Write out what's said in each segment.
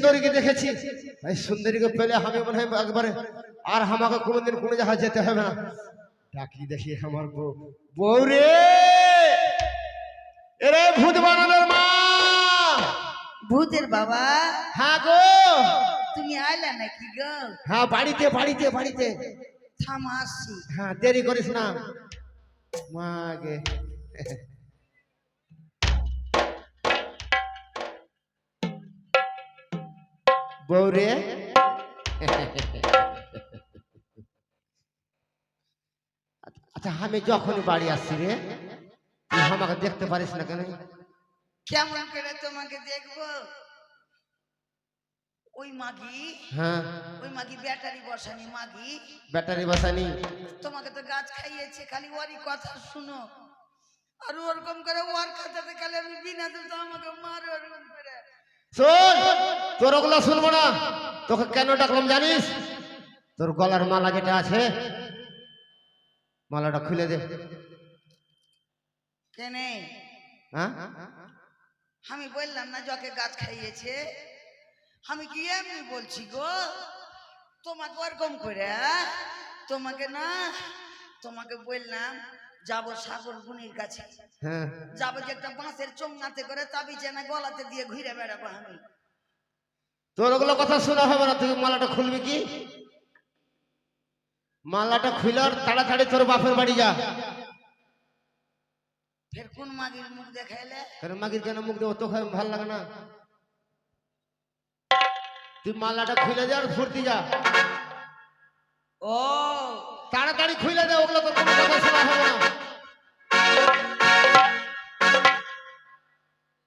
সুন্দরীকে দেখেছি। এই সুন্দরীকে পেলে আমি মনে হয় একবারে আর আমাকে কোনোদিন কোনো জায়গায় যেতে হবে না। ডাকি দেখি আমার বউ। বউ রে এরে ভূত বানানোর মা! ভূতের বাবা? হ্যাঁ গো। তুমি আইলা নাকি গো? হ্যাঁ বাড়িতে বাড়িতে বাড়িতে। থাম আসছি। হ্যাঁ দেরি করিস না। মা গে। বৌরে আচ্ছা আমি যখনই বাড়ি আসছি রে তুই আমাকে দেখতে পারিস না কেন? কেমন করে তোমাকে দেখব? ওই মাগি হ্যাঁ। ওই মাগি ব্যাটারি বসানি মাগি। ব্যাটারি বসানি? তোমাকে তো গাছ খাইয়েছে খালি ওরই কথা শুনো। আর ওরকম করে ওর খাতাতে খালি আমি বিনা তো আমাকে মারে ওরকম শোন তোর ওগুলো শুনব না। তোকে কেন ডাকলাম জানিস? তোর গলার মালা যেটা আছে মালাটা খুলে দে। কেনে? হ্যাঁ? আমি বললাম না জকে গাছ খাইয়েছে। আমি কি এমনি বলছি গো? তোমাকে ওরকম করে? তোমাকে না তোমাকে বললাম যাব সাগর গুনির কাছে। হ্যাঁ। যাব যে একটা বাঁশের চোঙাতে করে তাবিজে না গলাতে দিয়ে ঘুরে বেড়াবো আমি। তোর ওগুলো কথা শোনা হবে না তুই মালাটা খুলবি কি? মালাটা খুলে আর তাড়াতাড়ি তোর বাপের বাড়ি যা। ফের কোন মাগির মুখ দেখাইলে? কেন মাগির কেন মুখ দেবো তোকে ভালো লাগে না। তুই মালাটা খুলে দে আর ফুর্তি যা। ও তাড়াতাড়ি খুলে দে ওগুলো তোর কোনো কথা শোনা হবে না।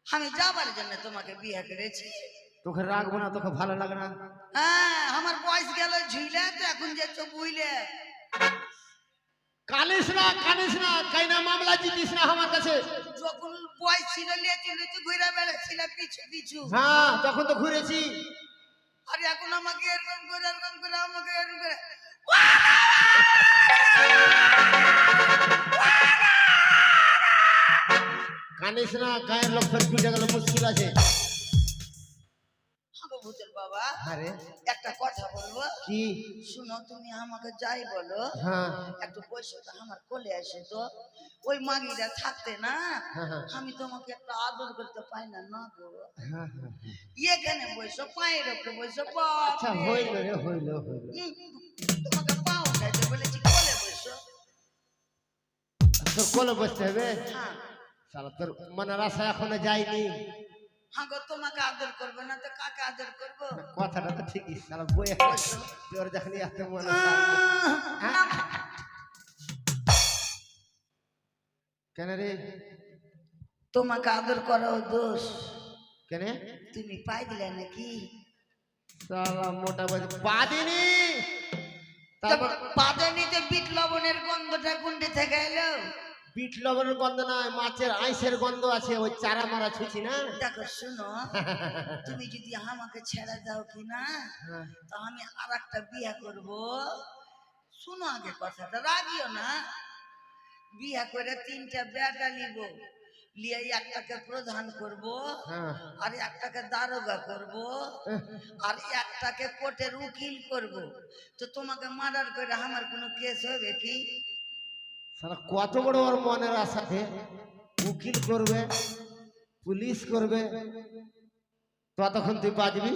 আমি যাবার জন্য তোমাকে বিয়ে করেছি। তোকে রাখব না তোকে ভালো লাগে না। হ্যাঁ আমার বয়স গেল ঝুইলে তো এখন যে চোখ বুইলে। কানিস না কানিস না কাইনা মামলা জিতিস না আমার কাছে। যখন বয়স ছিল লিয়েছি লিচু ঘুরে বেড়াচ্ছিল পিছু পিছু। হ্যাঁ তখন তো ঘুরেছি। আর এখন আমাকে এরকম করে এরকম করে আমাকে এরকম করে। কানিস না গায়ের লোক ফের পিঠে গেল মুশকিল আছে। বাবা। আরে। একটা কথা বলব। কি? শুনো তুমি আমাকে যাই বলো। হ্যাঁ। একটু পয়সা তো আমার কোলে আসে তো। ওই মাগিটা থাকতে না হ্যাঁ, হ্যাঁ। আমি তোমাকে একটা আদর করতে পাই না না গো। এখানে বসো পায়ের উপরে বসো আচ্ছা হইল রে হইল হইল। তোমাকে পাও খাইতে বলেছি কোলে বসো। তোর কোলে বসতে হবে? সালা তোর মনের আশা এখনও যায়নি হ্যাঁ গো তোমাকে আদর করব না তো কাকে আদর করব? কথাটা তো ঠিকই সালা বই তোর যখন এত মনে কেন রে? তোমাকে আদর করাও দোষ। কেন? তুমি পাই দিলে নাকি? সালা মোটা বাজি তারপর নিতে বিট লবণের গন্ধটা কুন্ডে থেকে এলো। বিট লবণের গন্ধ নয় মাছের আইসের গন্ধ আছে ওই চারা মারা ছুছি না? দেখো শুনো তুমি যদি আমাকে ছেড়ে দাও কি না হ্যাঁ। তো আমি আর একটা বিয়ে করব। শুনো আগে কথাটা রাগিও না। বিয়ে করে তিনটা বেটা নিব লিয়ে একটাকে প্রধান করব হ্যাঁ। আর একটাকে দারোগা করব আর একটাকে কোর্টের উকিল করব। তো তোমাকে মার্ডার করে আমার কোনো কেস হবে কি? সালা কত বড় ওর মনের আশাতে উকিল করবে পুলিশ করবে ততক্ষণ তুই বাজবি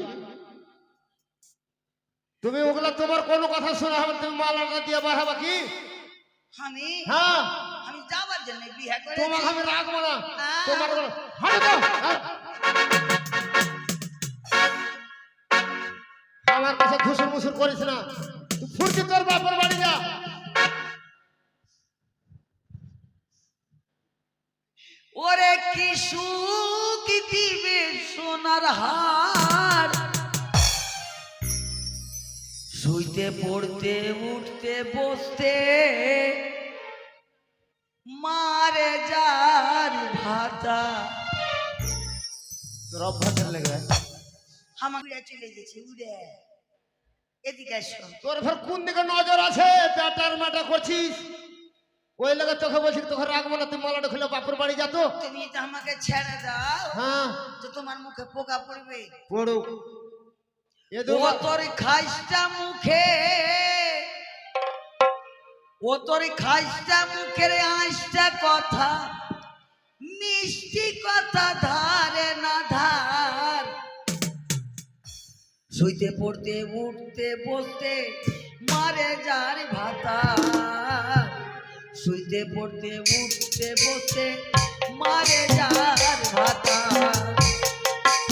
তুমি ওগুলা তোমার কোনো কথা শোনা হবে তুমি মালাটা দিয়ে বাড়াবা কি? আমি? হ্যাঁ। আমি যাবার জন্য বিয়ে করে তোমাকে আমি রাখব না। হ্যাঁ। তোমার হ্যাঁ। আমার কাছে ঘুষুর মুসুর করিস না। তুই ফুর্তি তোর বাপের বাড়ি যা। সুখ দিবে সোনার হার। শুইতে পড়তে উঠতে বসতে মারে যার ভাতা। তোর অভ্যাসের লেগে আমার চলে গেছে উড়ে। এদিকে তোর ফের কোন দিকে নজর আছে? ব্যাটার ম্যাটা করছিস? ওই লাগে তোকে বলছি তোকে রাখব না তুই মালাটা খুলে বাপের বাড়ি যা তো। তুমি যদি আমাকে ছেড়ে দাও হ্যাঁ। তো তোমার মুখে পোকা পড়বে। পড়ুক। ও তোর খাইসটা মুখে ও তোর খাইসটা মুখের আইসটা কথা মিষ্টি কথা ধারে না ধার। শুইতে পড়তে উঠতে বসতে মারে যার ভাতা। শুইতে, পড়তে, উঠতে, বসতে, মারে যার ভাতা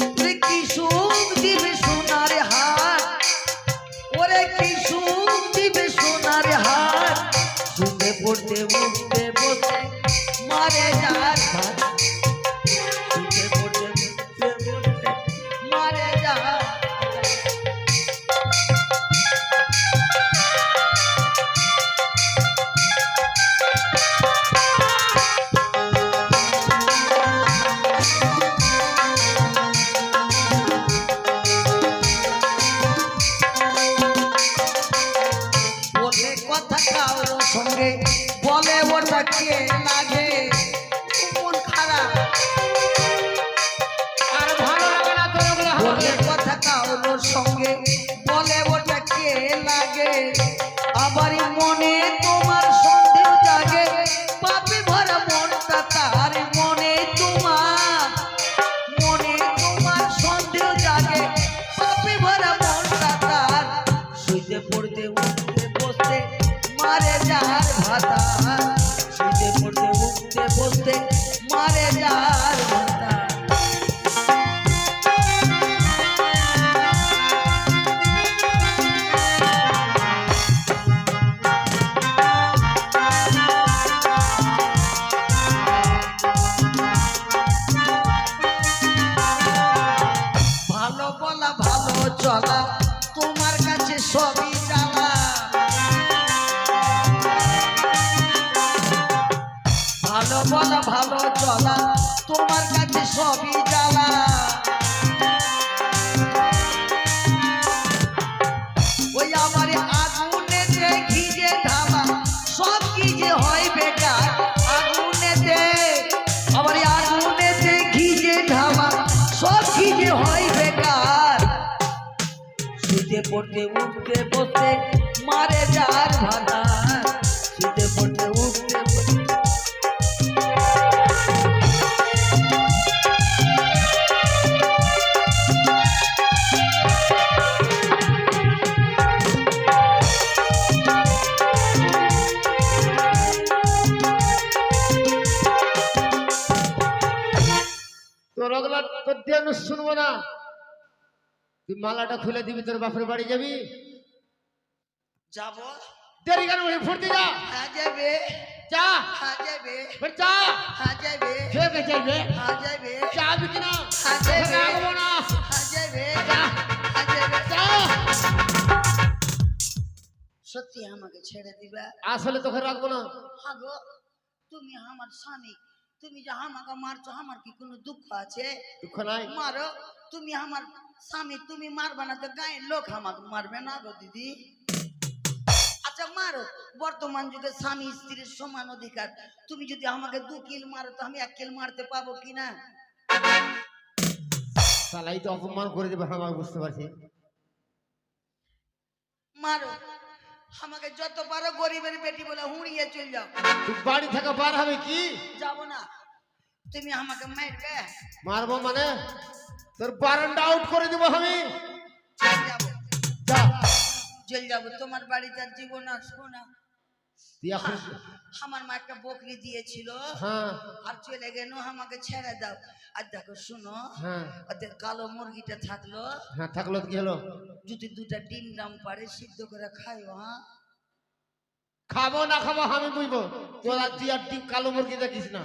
ওরে কি সুখ দিবে সোনার হার? ওরে কি সুখ দিবে সোনার হার? শুতে পড়তে, উঠতে, বসতে, মারে যার ভাত বসতে মারে যার ভাতা। শুতে পড়তে উঠতে তোর ওগুলো তোর শুনব না। তুই মালাটা খুলে দিবি, তোর বাপের বাড়ি যাবি? যাব। দেরি কেন ওই ফুর্তি যা। হ্যাঁ যাবে যা। হ্যাঁ যাবে ফের যা। হ্যাঁ যাবে খেয়ে চাইবে? হ্যাঁ যাবে যাবি কিনা হ্যাঁ যাবে রাখব না। হ্যাঁ যাবে যা। হ্যাঁ যাবে যা। সত্যি আমাকে ছেড়ে দিবা। আসলে তোকে রাখব না। হ্যাঁ গো তুমি আমার স্বামী। তুমি যে আমাকে মারছো আমার কি কোনো দুঃখ আছে? দুঃখ নাই। মারো। তুমি আমার স্বামী তুমি মারবে না তো গায়ের লোক আমাকে মারবে না গো দিদি। আচ্ছা মারো। বর্তমান যুগে স্বামী স্ত্রীর সমান অধিকার। তুমি যদি আমাকে দু কিল মারো তো আমি এক কিল মারতে পাবো কি না? সালাই তো অপমান করে দেবে আমাকে বুঝতে পারছি। মারো। আমাকে যত পারো গরিবের বেটি বলে হুঁড়িয়ে চল যাও। বাড়ি থেকে বার হবে কি? যাব না। তুমি আমাকে মারবে? মারবো মানে? তোর বারান্ডা আউট করে দেবো আমি। চল যাব তোমার বাড়িতে আর জীবন আসব না। আমার মা একটা বকরি দিয়েছিল। আর চলে গেল আমাকে ছেড়ে দাও। আর দেখো শুনো ওদের কালো মুরগিটা থাকল। হ্যাঁ থাকল কি হলো? যদি দুটা ডিম ডাম পারে সিদ্ধ করে খাইও হ্যাঁ খাব না খাব আমি বুঝব। তোরা তুই আর তুই কালো মুরগি দেখিস না।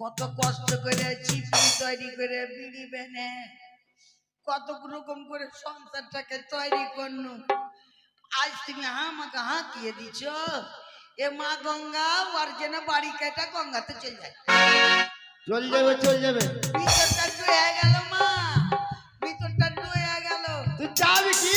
কত কষ্ট করে চিপড়ি তৈরি করে বিড়ি বেনে কত রকম করে সংসারটাকে তৈরি করনু। আজ তুমি আমাকে হাঁকিয়ে দিছ এ মা গঙ্গা ওর যেন বাড়ি কেটা গঙ্গাতে চলে যায়। চল যাবে চল যাবে। ভিতরটা ডুয়ে গেল মা ভিতরটা ডুয়ে গেল। তুই যাবি কি।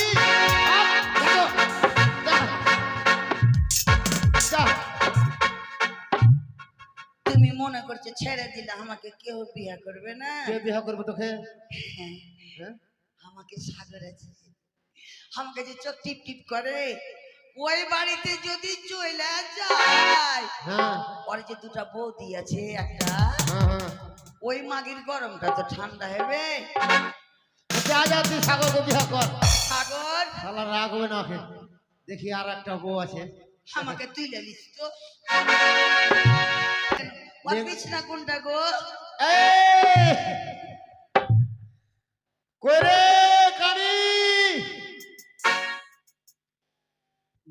তুমি মনে করছ ছেড়ে দিলে আমাকে কেউ বিয়ে করবে না? কে বিয়ে করব তোকে? হ্যাঁ, হ্যাঁ? আমাকে সাগর আছে আমাকে যে চোখ টিপ টিপ করে ওই বাড়িতে যদি চলে যায় হ্যাঁ। পরে যে দুটা বৌদি আছে একটা হ্যাঁ হ্যাঁ। ওই মাগির গরমটা তো ঠান্ডা হবে। তুই সাগরকে সাগর? শালা না দেখি আর একটা বউ আছে। আমাকে তুই লিস তো। বিছনা কোনটা গো? এই!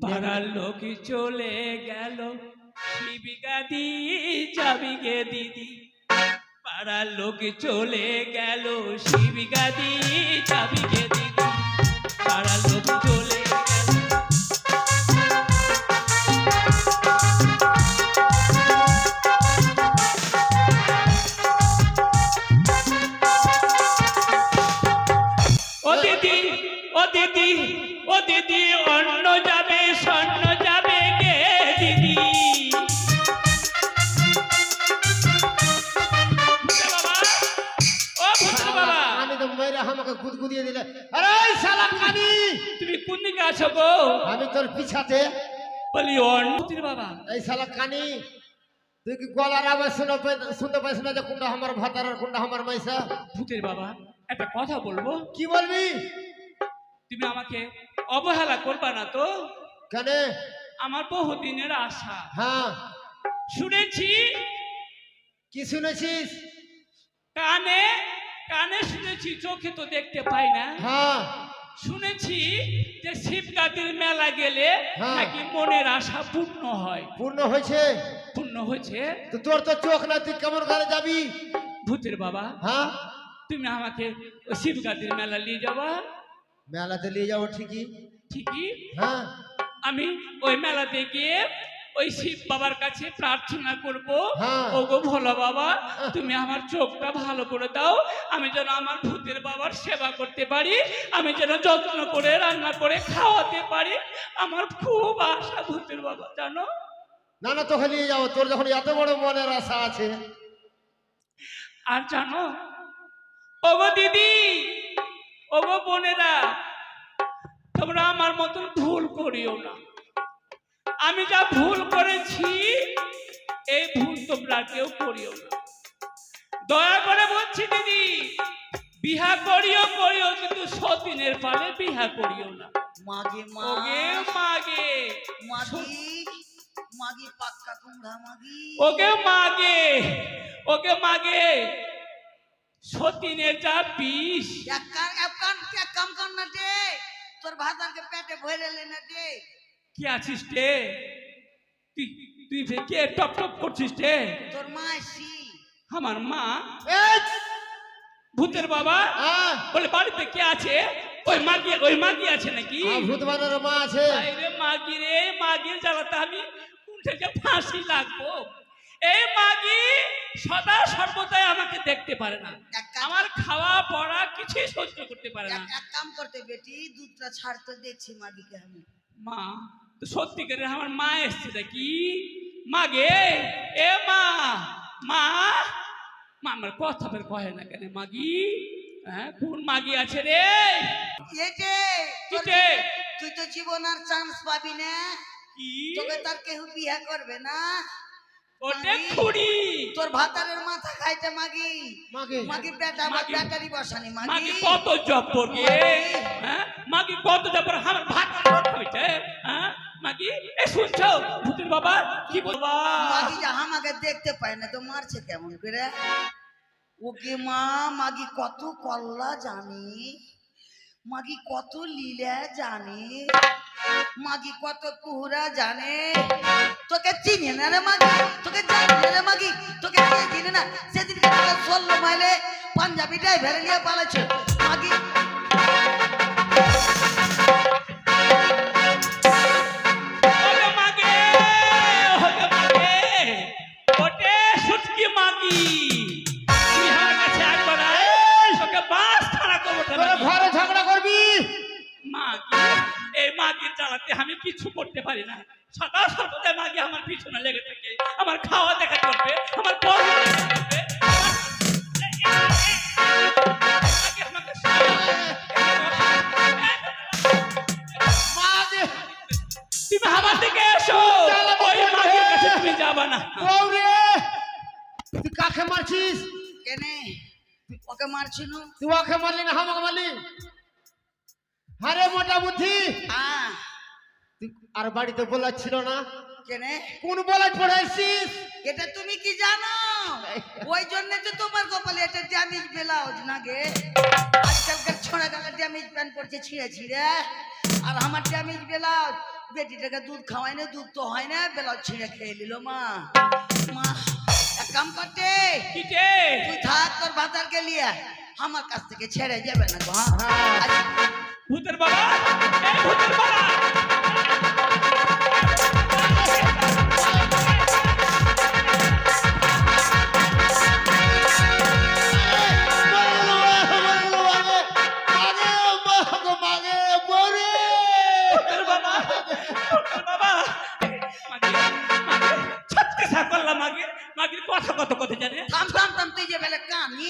পাড়ার লোক চলে গেল। শিবিকা দি গে দিদি পাড়ার লোক চলে গেল। শিবিকা দি গে দিদি পাড়ার লোক চলে আছো গো আমি তোর পিছাতে। বলি অন্য ভূতের বাবা। এই শালা কানি তুই কি গলার আওয়াজ শুনে শুনতে পাইস না যে কোনটা আমার ভাতার আর কোনটা আমার মাইসা? ভূতের বাবা একটা কথা বলব? কি বলবি? তুমি আমাকে অবহেলা করবা না তো? কেন? আমার বহুদিনের আশা। হ্যাঁ। শুনেছি? কি শুনেছিস? কানে কানে শুনেছি চোখে তো দেখতে পাই না। হ্যাঁ। শুনেছি যে শিবগাতির মেলা গেলে হ্যাঁ। নাকি মনের আশা পূর্ণ হয়। পূর্ণ হয়েছে? পূর্ণ হয়েছে? তো তোর তো চোখ না তুই কেমন করে যাবি? ভূতের বাবা হ্যাঁ? তুমি আমাকে ওই শিবগাতির মেলা নিয়ে যাবা? মেলাতে নিয়ে যাব ঠিকই। ঠিকই? হ্যাঁ। আমি ওই মেলাতে গিয়ে ওই শিব বাবার কাছে প্রার্থনা করব হ্যাঁ। ওগো ভোলা বাবা তুমি আমার চোখটা ভালো করে দাও আমি যেন আমার ভূতের বাবার সেবা করতে পারি আমি যেন যত্ন করে রান্না করে খাওয়াতে পারি আমার খুব আশা ভূতের বাবা জানো? না না তোকে নিয়ে যাব। তোর যখন এত বড় মনের আশা আছে। আর জানো ওগো দিদি ওগো বোনেরা তোমরা আমার মতন ভুল করিও না। আমি যা ভুল করেছি এই ভুল তোমরা কেউ করিও না। দয়া করে বলছি দিদি বিহা করিও করিও কিন্তু সতীনের পালে বিহা করিও না। মাগে মাগে। মাগি মাগি পাক্কা কুমড়া মাগি। ওকে মাগে ওকে মাগে। সতীনের যা বিষ। এক কান এক কান এক কাম কান না দে। তোর ভাতারকে পেটে ভরে লে না দে। কি আছিস রে? তুই তুই কে টপ টপ করছিস রে? তোর মা আমার মা! ভূতের বাবা? হ্যাঁ। বলে বাড়িতে কে আছে? ওই মাগি ওই মাগি আছে নাকি? ভূত বানার মা আছে। তাই রে মাগি রে মাগির জ্বালাতে আমি কোন থেকে ফাঁসি লাগবো? এই মাগি সদা সর্বদাই আমাকে দেখতে পারে না। আমার খাওয়া পড়া কিছুই সহ্য করতে পারে না। এক কাম করতে বেটি দুধটা ছাড়তে দেখছি মাগিকে আমি। মা সত্যিকারের আমার মা এসছে দেখি মা গে? এ মা মা মা আমার কথা বের কহে না কেন মাগি হ্যাঁ কোন মাগি আছে রে? তুই তো জীবন আর চান্স পাবি না। কি? তোকে তার কেউ বিয়া করবে না। ওটে মাগি। খুড়ি। তোর ভাতারের মাথা খাইতে মাগি। মাগি। মাগি। ব্যাটারি বসানি মাগি। মাগি কত জব করবে হ্যাঁ মাগি কত জব আমার ভাত হ্যাঁ? মাগি? এ, শুনছো? ভূতের বাবা? কি বলবা মাগি আমাকে দেখতে পায় না, তো মারছে কেমন করে? ওকে মা, মাগি কত কল্লা জানি? মাগি কত লীলা জানে? মাগি কত কুহুরা জানে? তোকে চিনে না রে মাগি? তোকে জানে রে মাগি? তোকে চিনে না? সেদিন তোকে ষোলো মাইলে পাঞ্জাবি ড্রাইভারে নিয়ে পালাচ্ছে মাগি মাগির জ্বালাতে আমি কিছু করতে পারি না। সাদা সর্বদা মাগি আমার পিছনে লেগে থাকে। আমার খাওয়া দেখা চলবে আমার তুই কাকে মারছিস? কেনে? ওকে মারছিস তুই ওকে মারলি না হামাকে মারলি? আরে মোটা বুদ্ধি। হ্যাঁ। আর বাড়িতে বলা ছিল না? কেনে? কোন বলায় পড়াইছিস? এটা তুমি কি জানো? ওই জন্য তো তোমার কপালে এটা ড্যামেজ ব্লাউজ না গে। আজকালকার ছোড়া গালা ড্যামেজ প্যান্ট পড়ছে ছিঁড়ে ছিঁড়ে। আর আমার ড্যামেজ ব্লাউজ বেটিটাকে দুধ খাওয়াই না দুধ তো হয় না ব্লাউজ ছিঁড়ে খেয়ে নিল মা। মা এক কাম করতে। তুই থাক তোর ভাতারকে লিয়ে আমার কাছ থেকে ছেড়ে যাবে না গো হ্যাঁ? ভূতের বাবা ভূতের বাবা মাগির কথা কত কথা জানে? থাম থাম থাম, তুই যে বেলে কানি।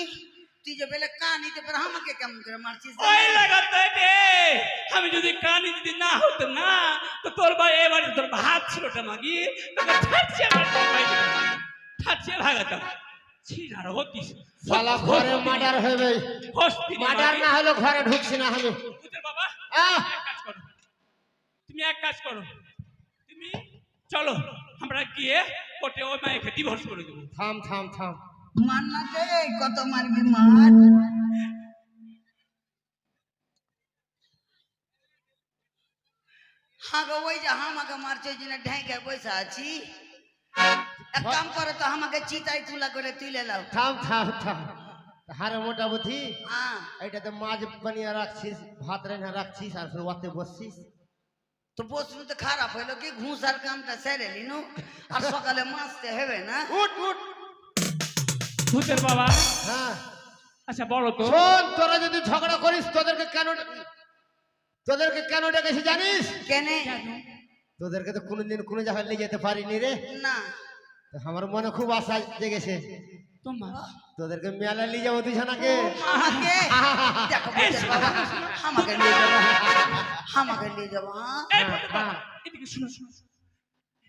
তুই যে বেলে কানি তো ফের আমাকে কেমন করে মারছিস? ওই লাগাতে দে। আমি যদি কানি যদি না হতো না তো তোর ভাই এবারে তোর ভাত ছিল ওটা মাগি তোকে ঠাচ্ছে ঠাচ্ছে ভাগাতাম ছিনার হতিস। শালা ঘরে মার্ডার হবে। হস্তি মার্ডার না হলে ঘরে ঢুকছি না আমি। ভূতের বাবা! এক কাজ করো। তুমি এক কাজ করো। তুমি চলো আমরা গিয়ে কোর্টে ওই মায়েকে ডিভোর্স করে দেবো। থাম থাম থাম। মার না কত মারবি মার? ওই যে মারছে ঢেকে বসে আছি। এক কাম করো তো আমাকে চিতাই তুলা করে তুলে নাও। থাম থাম থাম। হারে মোটা বুদ্ধি। হ্যাঁ। মাছ বানিয়ে রাখছিস ভাত রান্না রাখছিস আর ফের ওতে বসছিস। তো বসলু তো খারাপ হইল কি ঘুষার কামটা সেরে লিনু আর সকালে মাছতে হবে না। উঠ উঠ। ভূতের বাবা। হ্যাঁ। আচ্ছা বলো তো। শোন তোরা যদি ঝগড়া করিস তোদেরকে কেন তোদেরকে কেন ডেকেছি জানিস? কেনে? তোদেরকে তো কোনোদিন কোনো জায়গায় নিয়ে যেতে পারিনি রে। না। আমার মনে খুব আশা জেগেছে। তোমার। তোদেরকে মেলা নিয়ে যাব দুজনাকে আমাকে? দেখো আমাকে নিয়ে যাব। আমাকে নিয়ে যাব হ্যাঁ। এদিকে শুনো শুনো।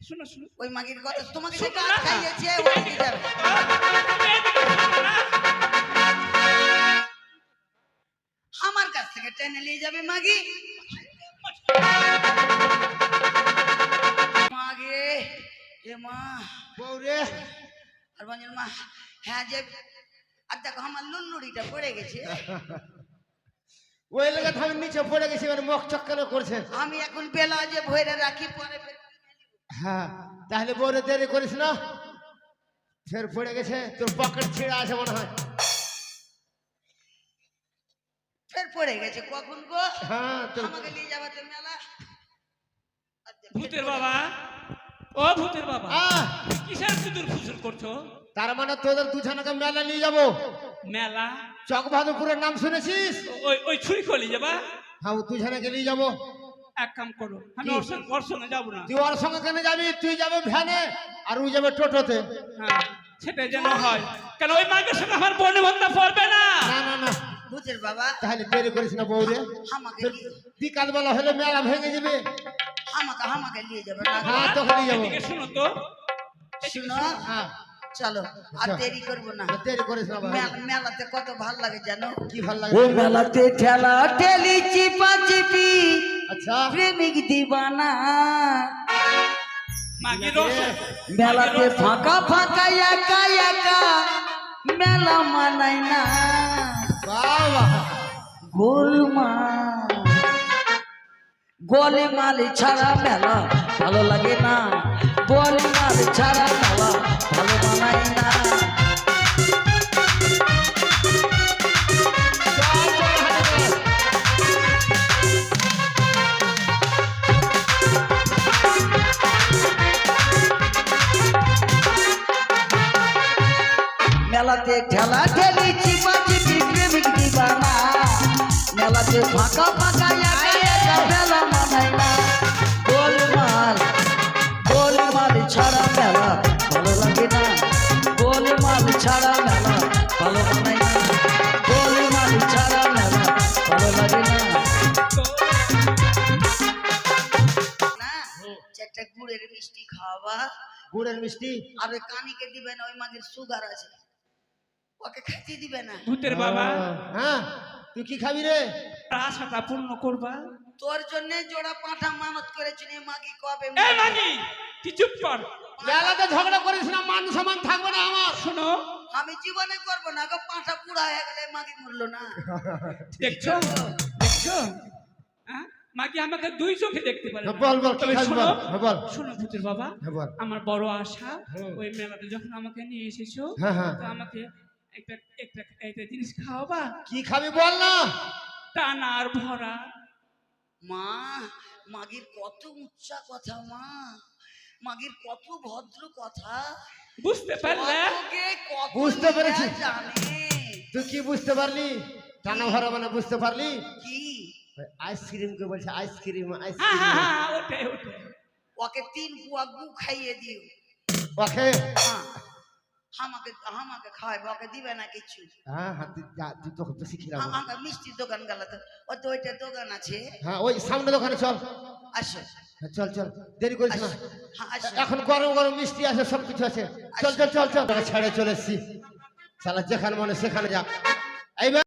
শুনো। শুনো। ওই মাগির কথা তোমাকে যে কাজ খাইয়েছে ওই যাবে। আমার কাছ থেকে টেনে নিয়ে যাবে মাগি। মাগে এ মা। বৌরে আর বঞ্জন মা হ্যাঁ যে আর দেখো আমার লুল্লুড়িটা পড়ে গেছে। ওই লেগে আমি নিচে পড়ে গেছি এবার মুখ চক্কর করছে। আমি এখন বেলা যে ভরে রাখি পরে হ্যাঁ তাহলে বৌরে দেরি করিস না। ফের পড়ে গেছে তোর পকেট ছিঁড়া আছে মনে হয়। ফের পড়ে গেছে কখন গো? হ্যাঁ তোর আমাকে নিয়ে যাবে তো মেলা? ভূতের বাবা? ও ভূতের বাবা কিসের ফুসুর করছ? তার মানে তোদের দুজনকে মেলা নিয়ে যাব। মেলা? নাম শুনেছিস? ওই ওই ছুরি খলি যাবা? হ্যাঁ ও দুজনকে নিয়ে যাব। এক কাম করো। আমি? ওর সঙ্গে ওর সঙ্গে যাব না। তুই ওর সঙ্গে কেন যাবি? তুই যাবে ভ্যানে আর ও যাবে টোটোতে। হ্যাঁ সেটা যেন হয়। কেন ওই মাকে সঙ্গে আমার বনে বন্ধা পড়বে না? না না না। বুঝের বাবা। তাহলে দেরি করিস না বৌরে আমাকে তোর নিয়ে- বিকাল বেলা হলে মেলা ভেঙে যাবে। আমাকে আমাকে নিয়ে যাবে না হ্যাঁ তোকে নিয়ে যাব। শুনো তো। শুনো হ্যাঁ। চলো আর। দেরি করব না। দেরি করিস না মেলাতে কত ভালো লাগে জানো? কি ভালো লাগে? ওই মেলাতে ঠেলা ঠেলি চিপা চিপি আচ্ছা। প্রেমিক দিবানা। মেলাতে ফাঁকা ফাঁকা একা একা। মেলা মানাই না। গোলমা। গোলমাল ছাড়া মেলা ভালো লাগে না। গোলমাল ছাড়া মেলা ভালো মানাই না। মেলাতে ঠেলা ঠেলি চিপা চিপি প্রেমিক দিবানা মেলাতে ফাঁকা ফাঁকা মেলা মানাই না। গোলমাল গোলমাল ছাড়া মেলা ভালো লাগে না। গোলমাল ছাড়া মেলা ভালো মানাই না। গোলমাল ছাড়া মেলা ভালো লাগে না। না একটা গুড়ের মিষ্টি খাওয়াবা। গুড়ের মিষ্টি? আর কানিকে দিবে না ওই মাঝের সুগার আছে। ওকে খাইতে দিবে না। ভূতের বাবা। হ্যাঁ তুই কি খাবি রে? আশাটা পূর্ণ করবা। তোর জন্য জোড়া পাঁঠা মানত করেছি নে মাগি কবে এই মাগি? তুই চুপ কর। মেলাতে ঝগড়া করিস না মান সম্মান থাকবে না আমার। শোনো। আমি জীবনে করব না গো পাঁঠা পুরা হয়ে গেলে মাগি মরলো না। দেখছ? দেখছ? হ্যাঁ? মাগি আমাকে দুই চোখে দেখতে পারে বল বল তবে শোনো বল হ্যাঁ, শোনো ভূতের বাবা হ্যাঁ আমার বড় আশা ওই মেলাতে যখন আমাকে নিয়ে এসেছ হ্যাঁ হ্যাঁ। তো আমাকে একটা একটা একটা জিনিস খাওয়াবা? কি খাবি বল না। টানা আর ভরা। মা মাগির কত উচ্চা কথা মা। মাগির কত ভদ্র কথা। বুঝতে পারলে? বুঝতে পেরেছি। তুই কি বুঝতে পারলি? টানা ভরা মানে বুঝতে পারলি? কি? আইসক্রিম কে বলছে আইসক্রিম হ্যাঁ আইসক্রিম। হ্যাঁ হ্যাঁ ওটাই ওটাই ওকে তিন পুয়া গু খাইয়ে দিও। ওকে। হ্যাঁ। আমাকে আমাকে খাওয়াইবো ওকে দিবে না কিছু। হ্যাঁ হ্যাঁ তুই যা তো শিখিলাম আমাকে মিষ্টির দোকান গেলাতে ও তো ওইটা দোকান আছে। হ্যাঁ ওই সামনে দোকানে চল। আসো। হ্যাঁ, চল চল দেরি করিস না। হ্যাঁ এখন গরম গরম মিষ্টি আছে সব কিছু আছে। চল চল চল চল। ছেড়ে চলে এসছি। সালা যেখানে মনে সেখানে যা। এইবার